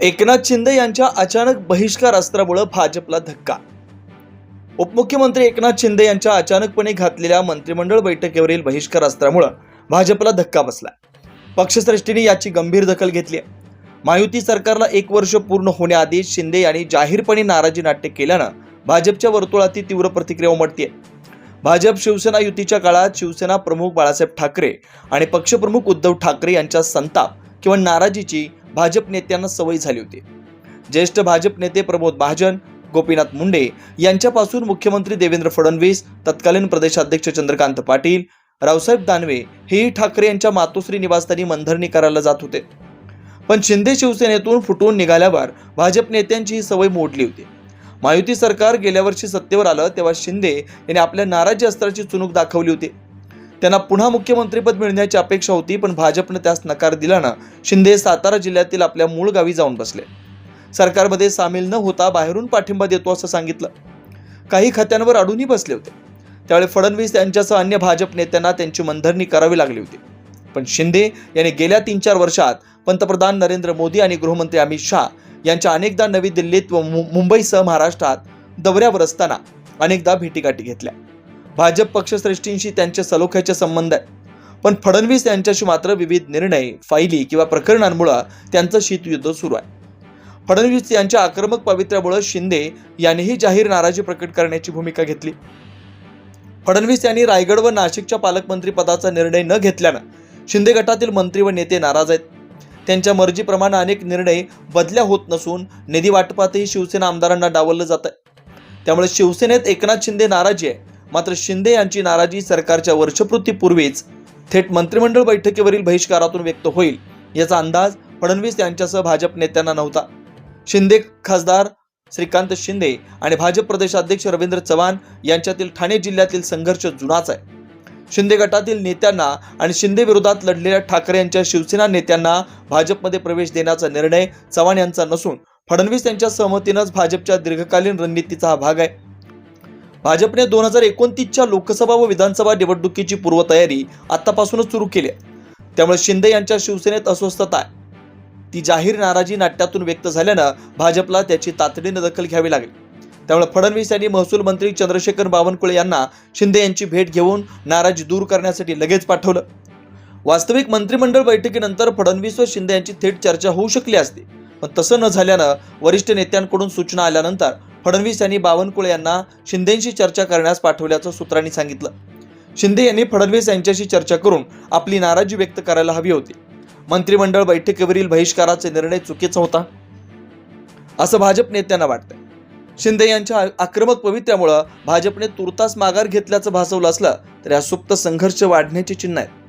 एकनाथ शिंदे यांच्या अचानक बहिष्कार अस्त्रामुळे भाजपला धक्का. उपमुख्यमंत्री एकनाथ शिंदे यांच्या अचानकपणे घातलेल्या मंत्रिमंडळ बैठकीवरील बहिष्कार अस्त्रामुळे भाजपला धक्का बसला. पक्षसृष्टीने याची गंभीर दखल घेतली आहे. महायुती सरकारला एक वर्ष पूर्ण होण्याआधी शिंदे यांनी जाहीरपणे नाराजी नाट्य केल्यानं भाजपच्या वर्तुळातील तीव्र प्रतिक्रिया उमटतीये. भाजप शिवसेना युतीच्या काळात शिवसेना प्रमुख बाळासाहेब ठाकरे आणि पक्षप्रमुख उद्धव ठाकरे यांच्या संताप किंवा नाराजीची भाजप नेत्यांना सवय झाली होती. ज्येष्ठ भाजप नेते प्रमोद महाजन गोपीनाथ मुंडे यांच्यापासून मुख्यमंत्री देवेंद्र फडणवीस तत्कालीन प्रदेशाध्यक्ष चंद्रकांत पाटील रावसाहेब दानवे हेही ठाकरे यांच्या मातोश्री निवासस्थानी मंधरणी करायला जात होते. पण शिंदे शिवसेनेतून फुटून निघाल्यावर भाजप नेत्यांची ही सवय मोडली होती. महायुती सरकार गेल्या वर्षी सत्तेवर आलं तेव्हा शिंदे यांनी आपल्या नाराजी अस्त्राची चुणूक दाखवली होती. त्यांना पुन्हा मुख्यमंत्रीपद मिळण्याची अपेक्षा होती पण भाजपनं त्यास नकार दिल्यानं शिंदे सातारा जिल्ह्यातील आपल्या मूळ गावी जाऊन बसले. सरकारमध्ये सामील न होता बाहेरून पाठिंबा देतो असं सांगितलं. काही खात्यांवर अडूनही बसले होते. त्यावेळी फडणवीस यांच्यासह अन्य भाजप नेत्यांना त्यांची मनधरणी करावी लागली होती. पण शिंदे यांनी गेल्या तीन चार वर्षात पंतप्रधान नरेंद्र मोदी आणि गृहमंत्री अमित शहा यांच्या अनेकदा नवी दिल्लीत व मुंबईसह महाराष्ट्रात दौऱ्यावर असताना अनेकदा भेटीगाठी घेतल्या. भाजप पक्षश्रेष्ठींशी त्यांचे सलोख्याचे संबंध आहे पण फडणवीस यांच्याशी मात्र विविध निर्णय फायली किंवा प्रकरणांमुळं त्यांचं शीतयुद्ध सुरू आहे. फडणवीस यांच्या आक्रमक पवित्र्यामुळे शिंदे यांनीही जाहीर नाराजी प्रकट करण्याची भूमिका घेतली. फडणवीस यांनी रायगड व नाशिकच्या पालकमंत्री पदाचा निर्णय न घेतल्यानं शिंदे गटातील मंत्री व नेते नाराज आहेत. त्यांच्या मर्जीप्रमाणे अनेक निर्णय बदल्या होत नसून निधी वाटपातही शिवसेना आमदारांना डावललं जात आहे त्यामुळे शिवसेनेत एकनाथ शिंदे नाराजी आहे. मात्र शिंदे यांची नाराजी सरकारच्या वर्षपूर्तीपूर्वीच थेट मंत्रिमंडळ बैठकीवरील बहिष्कारातून व्यक्त होईल याचा अंदाज फडणवीस यांच्यासह भाजप नेत्यांना नव्हता. शिंदे खासदार श्रीकांत शिंदे आणि भाजप प्रदेशाध्यक्ष रवींद्र चव्हाण यांच्यातील ठाणे जिल्ह्यातील संघर्ष जुनाच आहे. शिंदे गटातील नेत्यांना आणि शिंदे विरोधात लढलेल्या ठाकरे यांच्या शिवसेना नेत्यांना भाजपमध्ये प्रवेश देण्याचा निर्णय चव्हाण यांचा नसून फडणवीस यांच्या सहमतीनंच भाजपच्या दीर्घकालीन रणनीतीचा हा भाग आहे. भाजपने दोन हजार एकोणतीसच्या लोकसभा व विधानसभा निवडणुकीची पूर्वतयारी आतापासूनच सुरू केली आहे. त्यामुळे शिंदे यांच्या शिवसेनेत अस्वस्थता आहे. ती जाहीर नाराजी नाट्यातून व्यक्त झाल्यानं भाजपला त्याची तातडीनं दखल घ्यावी लागेल. त्यामुळे फडणवीस यांनी महसूल मंत्री चंद्रशेखर बावनकुळे यांना शिंदे यांची भेट घेऊन नाराजी दूर करण्यासाठी लगेच पाठवलं. वास्तविक मंत्रिमंडळ बैठकीनंतर फडणवीस व शिंदे यांची थेट चर्चा होऊ शकली असती. पण तसं न झाल्यानं वरिष्ठ नेत्यांकडून सूचना आल्यानंतर फडणवीस यांनी बावनकुळे यांना शिंदेंशी चर्चा करण्यास पाठवल्याचं सूत्रांनी सांगितलं. शिंदे यांनी फडणवीस यांच्याशी चर्चा करून आपली नाराजी व्यक्त करायला हवी होती. मंत्रिमंडळ बैठकीवरील बहिष्काराचा निर्णय चुकीचा होता. असं भाजप नेत्यांना वाटतं शिंदे यांच्या आक्रमक पवित्र्यामुळं भाजपने तुर्तास माघार घेतल्याचं भासवलं असलं तरी हा सुप्त संघर्ष वाढण्याची चिन्ह आहेत.